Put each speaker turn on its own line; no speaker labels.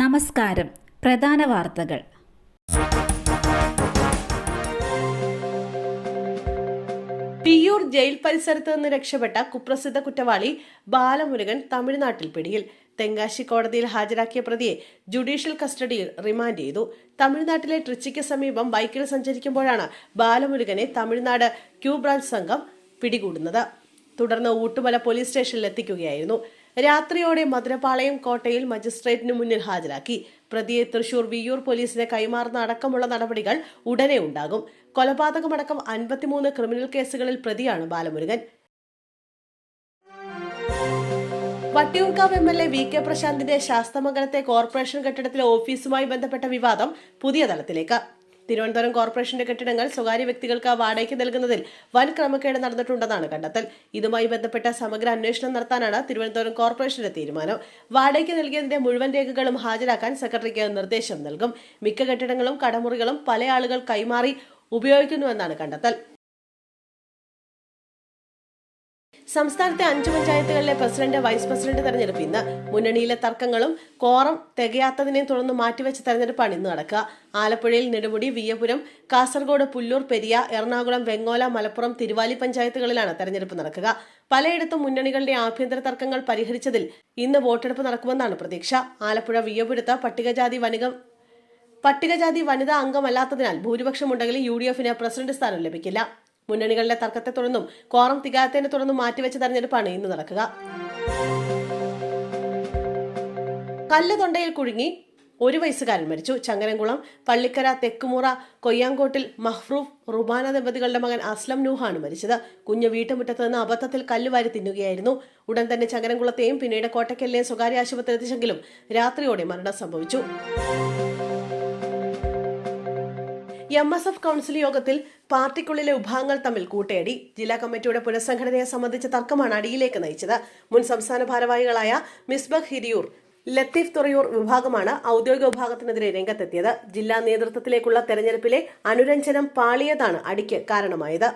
നമസ്കാരം. പ്രധാന വാർത്തകൾ.
തിയ്യൂർ ജയിൽ പരിസരത്ത് നിന്ന് രക്ഷപ്പെട്ട കുപ്രസിദ്ധ കുറ്റവാളി ബാലമുരുകൻ തമിഴ്നാട്ടിൽ പിടിയിൽ. തെങ്കാശി കോടതിയിൽ ഹാജരാക്കിയ പ്രതിയെ ജുഡീഷ്യൽ കസ്റ്റഡിയിൽ റിമാൻഡ് ചെയ്തു. തമിഴ്നാട്ടിലെ ട്രിച്ചിക്ക് സമീപം ബൈക്കിൽ സഞ്ചരിക്കുമ്പോഴാണ് ബാലമുരുകനെ തമിഴ്നാട് ക്യൂ ബ്രാഞ്ച് സംഘം പിടികൂടുന്നത്. തുടർന്ന് ഊട്ടുമല പോലീസ് സ്റ്റേഷനിൽ എത്തിക്കുകയായിരുന്നു. രാത്രിയോടെ മധുരപാളയം കോട്ടയിൽ മജിസ്ട്രേറ്റിന് മുന്നിൽ ഹാജരാക്കി. പ്രതിയെ തൃശൂർ വിയ്യൂർ പോലീസിനെ കൈമാറുന്ന അടക്കമുള്ള നടപടികൾ ഉടനെ ഉണ്ടാകും. കൊലപാതകമടക്കം അൻപത്തിമൂന്ന് ക്രിമിനൽ കേസുകളിൽ പ്രതിയാണ് Balamurugan. Vattiyoorkavu M L A V K പ്രശാന്തിന്റെ ശാസ്തമംഗലത്തെ കോർപ്പറേഷൻ കെട്ടിടത്തിലെ ഓഫീസുമായി ബന്ധപ്പെട്ട വിവാദം പുതിയ തലത്തിലേക്ക്. തിരുവനന്തപുരം കോർപ്പറേഷന്റെ കെട്ടിടങ്ങൾ സ്വകാര്യ വ്യക്തികൾക്ക് വാടകയ്ക്ക് നൽകുന്നതിൽ വൻ ക്രമക്കേട് നടന്നിട്ടുണ്ടെന്നാണ് കണ്ടെത്തൽ. ഇതുമായി ബന്ധപ്പെട്ട സമഗ്ര അന്വേഷണം നടത്താനാണ് തിരുവനന്തപുരം കോർപ്പറേഷന്റെ തീരുമാനം. വാടകയ്ക്ക് നൽകിയതിന്റെ മുഴുവൻ രേഖകളും ഹാജരാക്കാൻ സെക്രട്ടറിക്ക് നിർദ്ദേശം നൽകും. മിക്ക കെട്ടിടങ്ങളും കടമുറികളും പല ആളുകൾ കൈമാറി ഉപയോഗിക്കുന്നുവെന്നാണ് കണ്ടെത്തൽ. സംസ്ഥാനത്തെ അഞ്ചു പഞ്ചായത്തുകളിലെ പ്രസിഡന്റ് വൈസ് പ്രസിഡന്റ് തെരഞ്ഞെടുപ്പ്. ഇന്ന് മുന്നണിയിലെ തർക്കങ്ങളും കോറം തികയാത്തതിനെ തുടർന്ന് മാറ്റിവെച്ച തെരഞ്ഞെടുപ്പാണ് ഇന്ന് നടക്കുക. ആലപ്പുഴയിൽ നെടുമുടി വിയപുരം കാസർഗോഡ് പുല്ലൂർ പെരിയ എറണാകുളം വെങ്ങോല മലപ്പുറം തിരുവാലി പഞ്ചായത്തുകളിലാണ് തെരഞ്ഞെടുപ്പ് നടക്കുക. പലയിടത്തും മുന്നണികളുടെ ആഭ്യന്തര തർക്കങ്ങൾ പരിഹരിച്ചതിൽ ഇന്ന് വോട്ടെടുപ്പ് നടക്കുമെന്നാണ് പ്രതീക്ഷ. ആലപ്പുഴ വിയപുരത്ത് പട്ടികജാതി വനിക പട്ടികജാതി വനിതാ അംഗമല്ലാത്തതിനാൽ ഭൂരിപക്ഷമുണ്ടെങ്കിലും യു ഡി എഫിന് പ്രസിഡന്റ് സ്ഥാനം ലഭിക്കില്ല. മുന്നണികളിലെ തർക്കത്തെ തുടർന്നും കോറം തികാത്തതിനെ തുടർന്നും മാറ്റിവെച്ച തെരഞ്ഞെടുപ്പാണ് ഇന്ന് നടക്കുക. കല്ല് തൊണ്ടയിൽ കുഴുങ്ങി ഒരു വയസ്സുകാരൻ മരിച്ചു. ചങ്ങരംകുളം പള്ളിക്കര തെക്കുമുറ കൊയ്യാങ്കോട്ടിൽ മഹ്റൂഫ് റുബാന ദമ്പതികളുടെ മകൻ അസ്ലം നൂഹാണ് മരിച്ചത്. കുഞ്ഞ് വീട്ടുമുറ്റത്ത് നിന്ന് അബദ്ധത്തിൽ കല്ലുവാരി തിന്നുകയായിരുന്നു. ഉടൻ തന്നെ ചങ്ങരംകുളത്തെയും പിന്നീട് കോട്ടക്കലിലെയും സ്വകാര്യ ആശുപത്രി എത്തിച്ചെങ്കിലും രാത്രിയോടെ മരണം സംഭവിച്ചു. എം എസ് എഫ് കൗൺസിൽ യോഗത്തിൽ പാർട്ടിക്കുള്ളിലെ വിഭാഗങ്ങൾ തമ്മിൽ കൂട്ടയടി ജില്ലാ കമ്മിറ്റിയുടെ പുനഃസംഘടനയെ സംബന്ധിച്ച തർക്കമാണ് അടിയിലേക്ക് നയിച്ചത്. മുൻ സംസ്ഥാന ഭാരവാഹികളായ മിസ്ബഖ് ഹിരിയൂർ ലത്തീഫ് തുറയൂർ വിഭാഗമാണ് ഔദ്യോഗിക വിഭാഗത്തിനെതിരെ രംഗത്തെത്തിയത്. ജില്ലാ നേതൃത്വത്തിലേക്കുള്ള തെരഞ്ഞെടുപ്പിലെ അനുരഞ്ജനം പാളിയതാണ് അടിക്ക് കാരണമായത്.